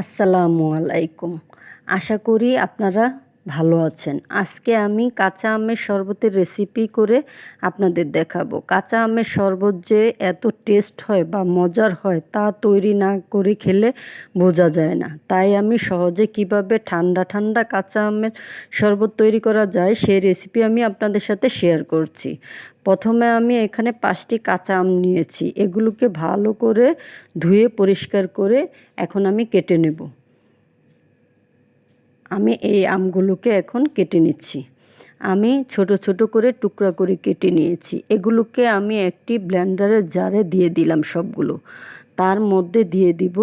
আসসালামু আলাইকুম। আশা করি আপনারা ভালো আছেন। আজকে আমি কাঁচা আমের শরবতের রেসিপি করে আপনাদের দেখাবো। কাঁচা আমের শরবত যে এত টেস্ট হয় বা মজার হয় তা তৈরি না করে খেলে বোঝা যায় না। তাই আমি সহজে কীভাবে ঠান্ডা ঠান্ডা কাঁচা আমের শরবত তৈরি করা যায় সেই রেসিপি আমি আপনাদের সাথে শেয়ার করছি। প্রথমে আমি এখানে পাঁচটি কাঁচা আম নিয়েছি। এগুলোকে ভালো করে ধুয়ে পরিষ্কার করে এখন আমি কেটে নেব। আমি এই আমগুলোকে এখন কেটে নিচ্ছি। আমি ছোট ছোট করে টুকরা করে কেটে নিয়েছি। এগুলোকে আমি একটি ব্লেন্ডারের জারে দিয়ে দিলাম সবগুলো। তার মধ্যে দিয়ে দিব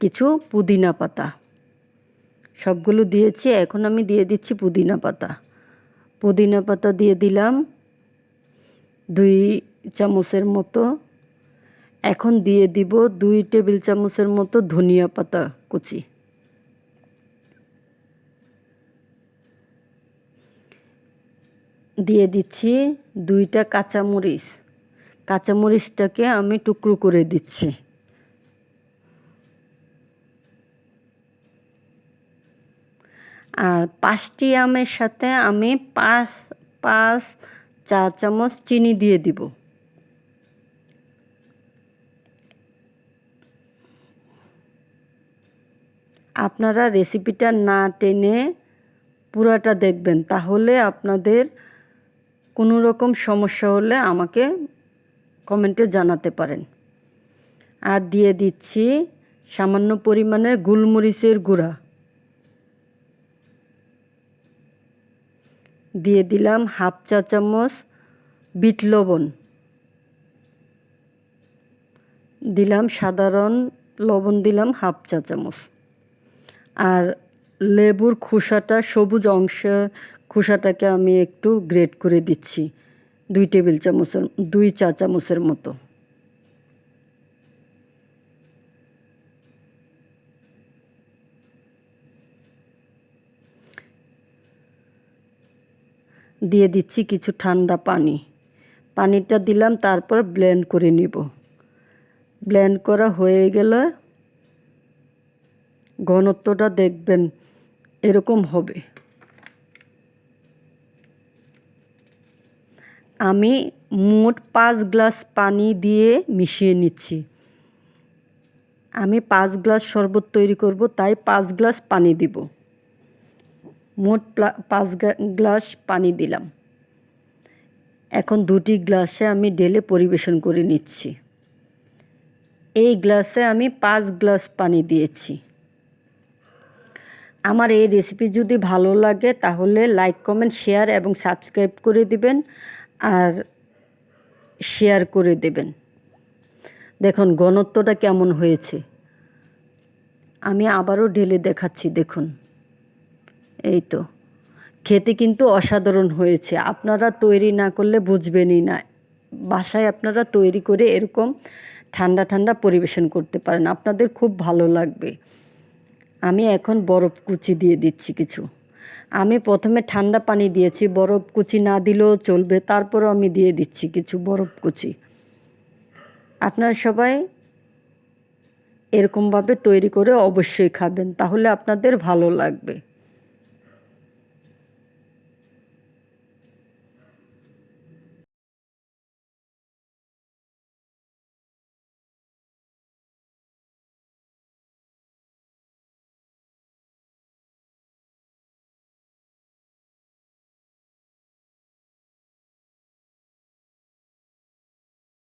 কিছু পুদিনা পাতা। সবগুলো দিয়েছি, এখন আমি দিয়ে দিচ্ছি পুদিনা পাতা। পুদিনা পাতা দিয়ে দিলাম দুই চামচের মতো। এখন দিয়ে দিব দুই টেবিল চামচের মতো ধনিয়া পাতা কুচি। দিয়ে দিচ্ছি দুইটা কাঁচামরিচ। কাঁচামরিচটাকে আমি টুকরো করে দিচ্ছি। আর পাঁচটি আমের সাথে আমি পাঁচ পাঁচ চা চামচ চিনি দিয়ে দিব। আপনারা রেসিপিটা না টেনে পুরাটা দেখবেন, তাহলে আপনাদের কোনো রকম সমস্যা হলে আমাকে কমেন্টে জানাতে পারেন। আর দিয়ে দিচ্ছি সামান্য পরিমাণে গোলমরিচের গুঁড়া। দিয়ে দিলাম হাফ চা চামচ বিট লবণ। দিলাম সাধারণ লবণ দিলাম হাফ চা চামচ। আর লেবুর খোসাটা, সবুজ অংশ খোসাটাকে আমি একটু গ্রেট করে দিচ্ছি। দুই টেবিল চামচের, দুই চা চামচের মতো। দিয়ে দিচ্ছি কিছু ঠান্ডা পানি। পানিটা দিলাম, তারপর ব্লেন্ড করে নিব। ব্লেন্ড করা হয়ে গেলে ঘনত্বটা দেখবেন এরকম হবে। আমি মোট পাঁচ গ্লাস পানি দিয়ে মিশিয়ে নিচ্ছি। আমি পাঁচ গ্লাস শরবত তৈরি করব, তাই পাঁচ গ্লাস পানি দিব। মোট পাঁচ গ্লাস পানি দিলাম। এখন দুটি গ্লাসে আমি ঢেলে পরিবেশন করে নিচ্ছি। এই গ্লাসে আমি পাঁচ গ্লাস পানি দিয়েছি। আমার এই রেসিপি যদি ভালো লাগে, তাহলে লাইক কমেন্ট শেয়ার এবং সাবস্ক্রাইব করে দিবেন আর শেয়ার করে দেবেন। দেখুন, ঘনত্বটা কেমন হয়েছে। আমি আবারও ঢেলে দেখাচ্ছি, দেখুন। এই তো। খেতে কিন্তু অসাধারণ হয়েছে। আপনারা তৈরি না করলে বুঝবেনই না। বাসায় আপনারা তৈরি করে এরকম ঠান্ডা ঠান্ডা পরিবেশন করতে পারেন। আপনাদের খুব ভালো লাগবে। আমি এখন বরফ কুচি দিয়ে দিচ্ছি কিছু। আমি প্রথমে ঠান্ডা পানি দিয়েছি, বরফ কুচি না দিলেও চলবে, তারপরও আমি দিয়ে দিচ্ছি কিছু বরফ কুচি। আপনারা সবাই এরকমভাবে তৈরি করে অবশ্যই খাবেন, তাহলে আপনাদের ভালো লাগবে।